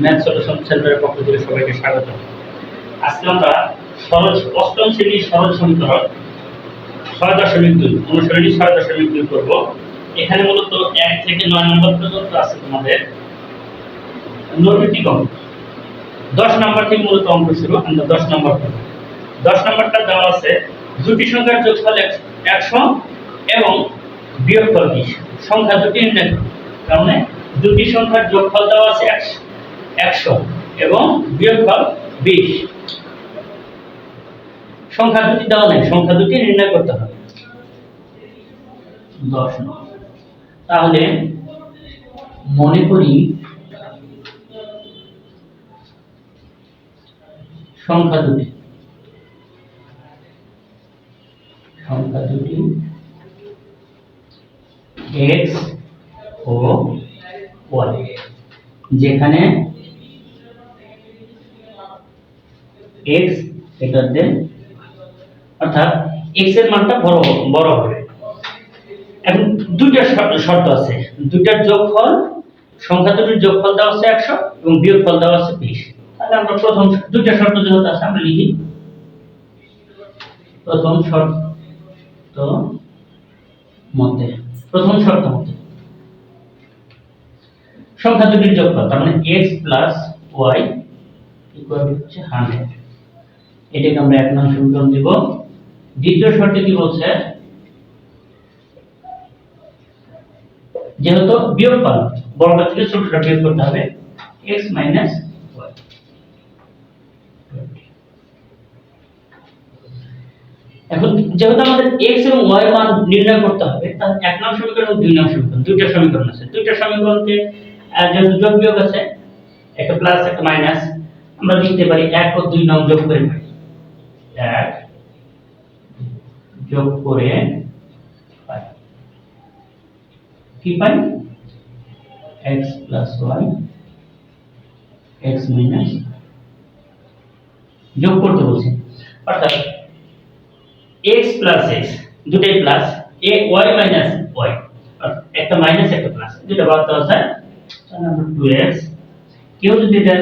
Math solution সেন্টারের পক্ষ থেকে সবাইকে স্বাগত। আজকে আমরা সরল অষ্টম শ্রেণির সরল সমীকরণ ছয় দশমিক দুই অনুসরণী ছয় দশমিক দুই করব। এখানে মূলত এক থেকে নয় নম্বর পর্যন্ত আছে তোমাদের নৈমিত্তিক অঙ্ক। দশ নম্বর থেকে মূলত অঙ্ক শুরু, আমরা দশ নম্বর দশ নম্বরটা দেওয়া আছে দুটি সংখ্যার যোগফল এক- একশো এবং বিয়োগফল বিশ। সংখ্যা দুটি নির্ণয় করো। তার মানে দুটি সংখ্যার যোগফল দেওয়া আছে একশো। একশো এবং বিয়োগফল বিশ। সংখ্যা দুটি দেওয়া নেই, সংখ্যা দুটি নির্ণয় করতে হবে। দশ তাহলে মনে করি সংখ্যা দুটি। সংখ্যা দুটি এক্স ও ওয়াই যেখানে এক্স এটাতে অর্থাৎ এক্সের মানটা বড় বড় হবে। এখন দুইটা শর্ত আছে। দুইটার যোগফল, সংখ্যা দুটির যোগফল দেওয়া আছে একশো এবং বিয়োগফল দেওয়া আছে বিশ। তাহলে আমরা প্রথম দুইটা শর্ত যেহেতু আছে, আমরা লিখি। প্রথম শর্ত মধ্যে, প্রথম শর্ত মধ্যে। সংখ্যা দুটির যোগফল, তার মানে এক্স প্লাস ওয়াই ইকুয়াল হচ্ছে হান্ড্রেড এটাকে আমরা এক নং সমীকরণ দিব। দ্বিতীয় শর্তে কি বলছে? যেহেতু বিয়োগফল বড়টা থেকে ছোটটা বিয়োগ করতে হবে, x মাইনাস এখন যেহেতু আমাদের x এবং y এর মান নির্ণয় করতে হবে, তাহলে এক নং সমীকরণ এবং দুই নং সমীকরণ, দুইটা সমীকরণ আছে। দুইটা সমীকরণকে যেহেতু যোগ বিয়োগ আছে, একটা প্লাস একটা মাইনাস আমরা লিখতে পারি এক ও দুই নং যোগ করে পাই এক যোগ করে পাই কি পাই? x plus y x minus যোগ করতে বলছে। অর্থাৎ x প্লাস এক্স দুটাই প্লাস এ ওয়াই মাইনাস ওয়াই একটা মাইনাস একটা প্লাস দুটা বাদ দেওয়া যায় টু এক্স কেউ যদি এটা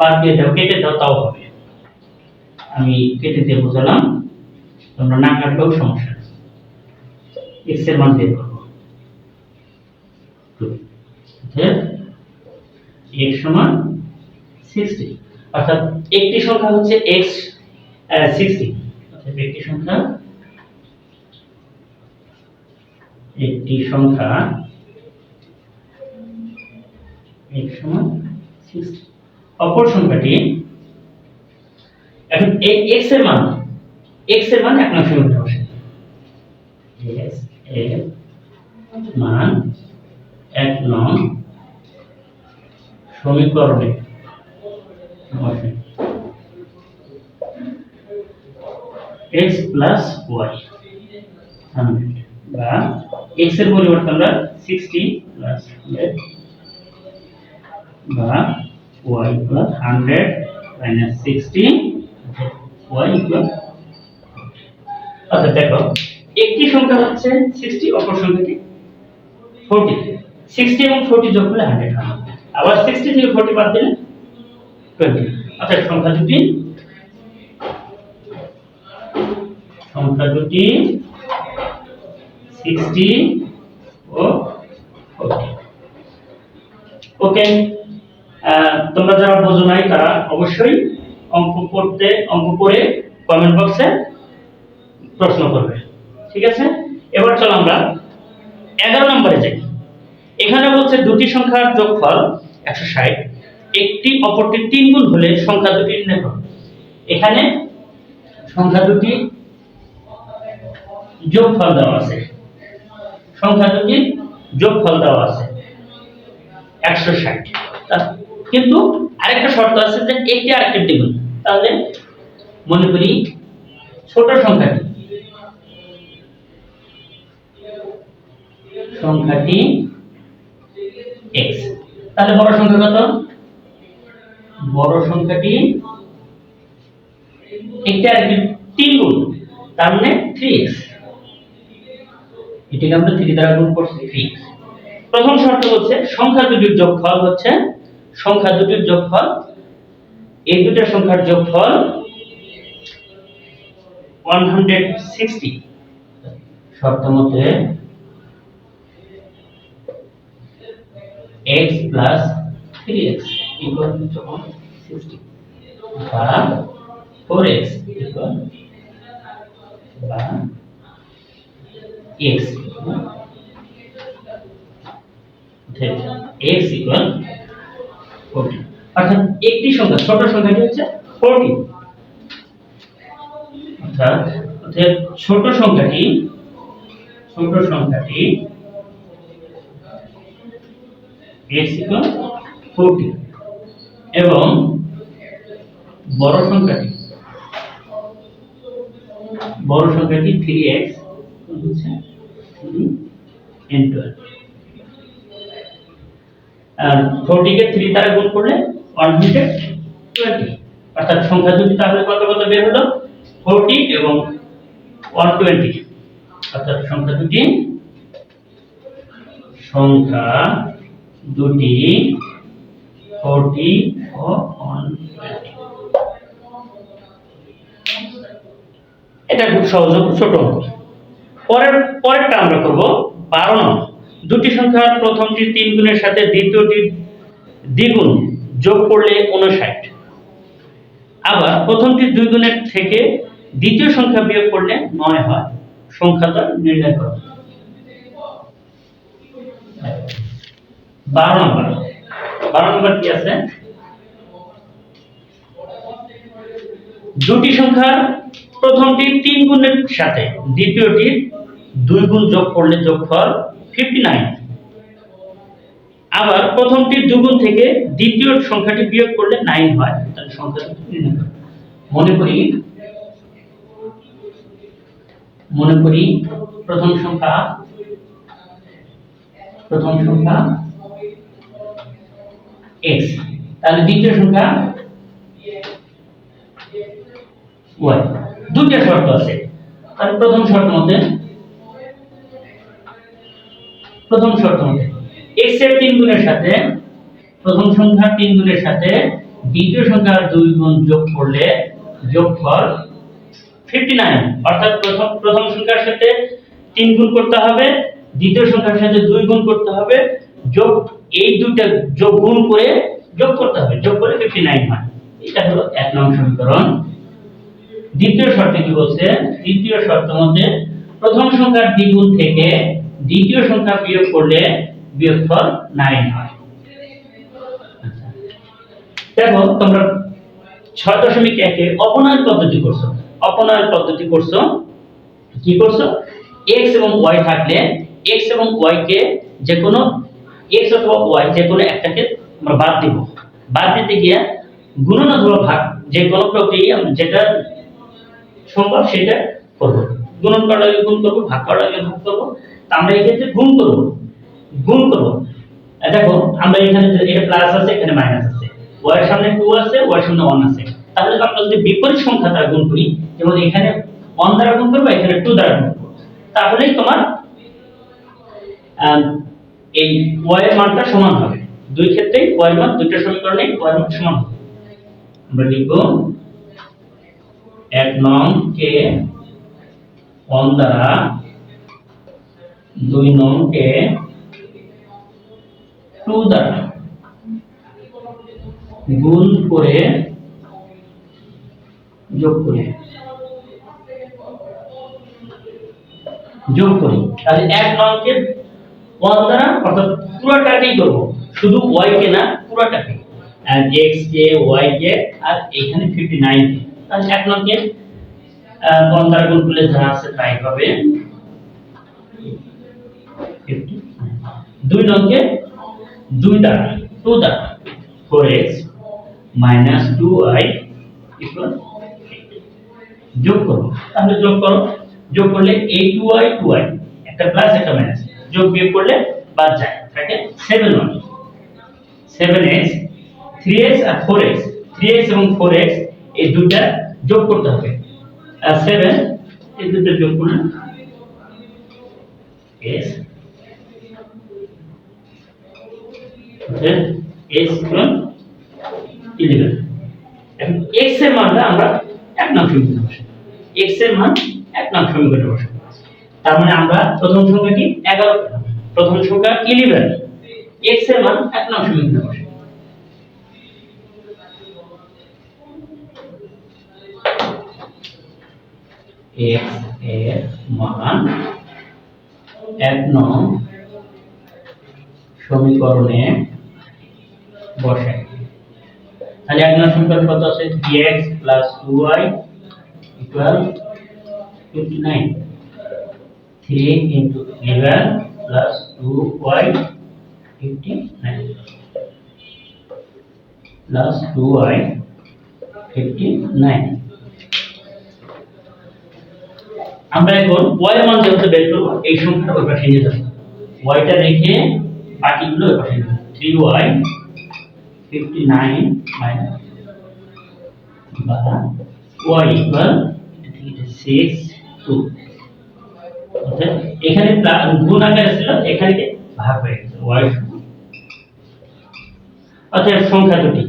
বাদ দিয়ে দাও, কেটে দাও, তাও হবে। আমি কেটে দিয়ে বোঝালাম তোমরা না কাটলেও সমস্যা নেই। এক্সের মান বের করব। X সমান 60 অর্থাৎ একটি সংখ্যা হচ্ছে আহ, 60 অর্থাৎ একটি সংখ্যা একটি সংখ্যা x সমান 60 অপর সংখ্যাটি এখন এই x এর মান x এর মান এক নং সমীকরণে বসে x এর মান এক নং সমীকরণে বসে x প্লাস ওয়াই হান্ড্রেড বা x এর পরিবর্তে আমরা সিক্সটি প্লাস বা y plus hundred minus sixty y equal আচ্ছা দেখো, একটি সংখ্যা হচ্ছে সিক্সটি অপর সংখ্যাটি ফোরটি সিক্সটি এবং ফোরটি যোগ করলে হান্ড্রেড আবার সিক্সটি থেকে ফোরটি বাদ দিলে টোয়েন্টি অর্থাৎ সংখ্যা দুটি। সংখ্যা দুটি সিক্সটি ও ওকে তোমরা যারা বোঝো নাই তারা অবশ্যই অঙ্ক করতে, অঙ্ক করে কমেন্ট বক্সে প্রশ্ন করবে। ঠিক আছে? এবার চলো আমরা এগারো নম্বরে যাই। এখানে বলছে দুটি সংখ্যার যোগফল একশো ষাট, একটি অপরটি তিন গুণ হলে সংখ্যা দুটি নির্ণয় করো এখানে সংখ্যা দুটি যোগফল দেওয়া আছে। সংখ্যা দুটি যোগফল দেওয়া আছে একশো ষাট। কিন্তু আরেকটা শর্ত আছে যে একটি আরেকটি দ্বিগুণ। তাহলে মনে করি ছোট সংখ্যাটি। সংখ্যাটি x তাহলে বড় সংখ্যা কত? বড় সংখ্যাটি গুণ, তার মানে থ্রি এক্স এটাকে আমরা থ্রি দ্বারা গুণ করছি থ্রি প্রথম শর্ত হচ্ছে সংখ্যা দুটির যোগফল হচ্ছে, সংখ্যা দুটির যোগফল এই দুটা সংখ্যার যোগফল 160 শর্ত মতে x 3x 60 বা 4x x x 40 অর্থাৎ একটি সংখ্যা, ছোট সংখ্যাটি হচ্ছে 40 অর্থাৎ ছোট সংখ্যাটি ছোট সংখ্যাটি 40 এবং বড় সংখ্যাটি বড় সংখ্যাটি 3x হচ্ছে 3 into আর 40 কে 3 দ্বারা গুণ করলে 120 অর্থাৎ সংখ্যা দুটি তাহলে কত কত বের হলো? 40 এবং 120 অর্থাৎ সংখ্যা দুটি সংখ্যা দুটি 40 ও 120 এটা খুব সহজ ছোট পরের, পরেরটা আমরা করব 12 নং দুটি সংখ্যার প্রথমটি তিন গুণের সাথে দ্বিতীয়টির দ্বিগুণ। যোগ করলে 59 আবার প্রথমটি দুই গুণের থেকে দ্বিতীয় সংখ্যা বিয়োগ করলে 9 হয়। সংখ্যাটা নির্ণয় করো। 12 নম্বর। 12 নম্বর কি আছে? দুটি সংখ্যার প্রথমটি তিন গুণের সাথে দ্বিতীয়টির দুই গুণ যোগ করলে যোগফল ফিফটি নাইন আবার প্রথমটির দুগুণ থেকে দ্বিতীয় সংখ্যাটি বিয়োগ করলে নাইন হয়, তাহলে সংখ্যাটি। মনে করি মনে করি প্রথম সংখ্যা প্রথম সংখ্যা x, তাহলে দ্বিতীয় সংখ্যা y, দুইটা শর্ত আছে তাহলে প্রথম শর্ত মতে, প্রথম শর্ত মতে x এর তিন গুণের সাথে প্রথম সংখ্যার তিন গুণের সাথে দ্বিতীয় সংখ্যার দুই গুণ যোগ করলে যোগফল 59 অর্থাৎ প্রথম প্রথম সংখ্যার সাথে তিন গুণ করতে হবে, দ্বিতীয় সংখ্যার সাথে দুই গুণ করতে হবে, যোগ, এই দুইটা যোগ গুণ করে যোগ করতে হবে, যোগ করে 59 হয়। এটা হলো এক নং সমীকরণ। দ্বিতীয় শর্তে কি বলছে? দ্বিতীয় শর্ত মধ্যে প্রথম সংখ্যার দ্বিগুণ থেকে দ্বিতীয় সংখ্যা বিয়োগ করলে বিয়োগফল 9 হয়। আচ্ছা। দেখো, তোমরা ছয় দশমিক একে অপনয়ন পদ্ধতি করছ। অপনয়ন পদ্ধতি করছ, কি করছ? x এবং y থাকলে x এবং y কে যে কোনো x অথবা y যে কোনো একটাকে আমরা বাদ দিব। বাদ দিতে গিয়ে গুণন অথবা ভাগ যে কোনো প্রক্রিয়া যেটা সম্ভব সেটা করব। গুণন আগে গুণ করব, ভাগ আগে ভাগ করব। আমরা এক্ষেত্রে গুণ করব। গুণ করব। দেখো, আমরা এখানে এটা প্লাস আছে, এখানে মাইনাস আছে। y এর সামনে 2 আছে, y এর সামনে 1 আছে। তাহলে আমরা যদি বিপরীত সংখ্যা দ্বারা গুণ করি, যেমন এখানে 1 দ্বারা গুণ করব, এখানে 2 দ্বারা গুণ করব। তাহলেই তোমার এই y এর মানটা সমান হবে। দুই ক্ষেত্রেই y এর মান, দুইটা সমীকরণে y এর মান সমান হবে। আমরা লিখব এক নং কে ওয়ান দ্বারা, দুই নং কে টু দ্বারা। গুণ করে যোগ করে। যোগ করি। তাহলে এক নংকে ওয়ান দ্বারা, অর্থাৎ পুরোটাকেই করব। শুধু ওয়াই কে না, পুরোটাকে। আর এক্স কে ওয়াই কে, আর এখানে ফিফটি নাইন তাহলে এক নংকে ওয়ান দ্বারা গুণ করলে যা আছে তাই হবে। 50 দুই নংকে দুই দ্বারা টু দ্বারা four x minus two y যোগ করো। তাহলে যোগ করো। যোগ করলে এই টু ওয়াই টু ওয়াই একটা প্লাস একটা মাইনাস যোগ বিয়োগ করলে বাদ যায়। থাকে seven one seven x three x আর ফোর এক্স থ্রি এক্স এবং ফোর এক্স এই দুটা যোগ করতে হবে। আর সেভেন এই দুটো যোগ করলে এস এস ইকুয়াল মান এক নং সমীকরণে তার মানে আমরা প্রথম সংখ্যাটি এগারো। প্রথম সংখ্যা ইলেভেন এক্সের মান এক নং সমীকরণে বসাই এক্সের মান এক নং সমীকরণে বসাই তাহলে এক নং সমীকরণ কত আছে? X plus two y equal fifty nine three into eleven plus fifty nine আমরা এখন ওয়াই মান যেহেতু বের করব, এই সংখ্যাটা ওই পাশে নিয়ে যাব। ওয়াইটা রেখে বাকিগুলো ওই পাশে নিয়ে থ্রি ওয়াই এখানে গুণ আকারে ছিল, এখানে ভাগ হয়ে গেছে অর্থাৎ সংখ্যা দুটি।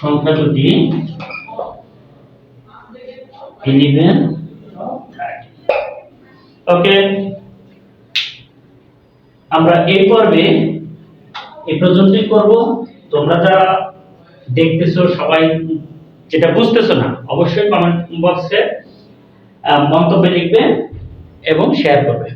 সংখ্যা দুটি ইলেভেন ওকে আমরা এই পর্বে এ পর্যন্তই করব। তোমরা যারা দেখতেছো, সবাই যেটা বুঝতেছো না, অবশ্যই কমেন্ট বক্সে মন্তব্য লিখবে এবং শেয়ার করবে।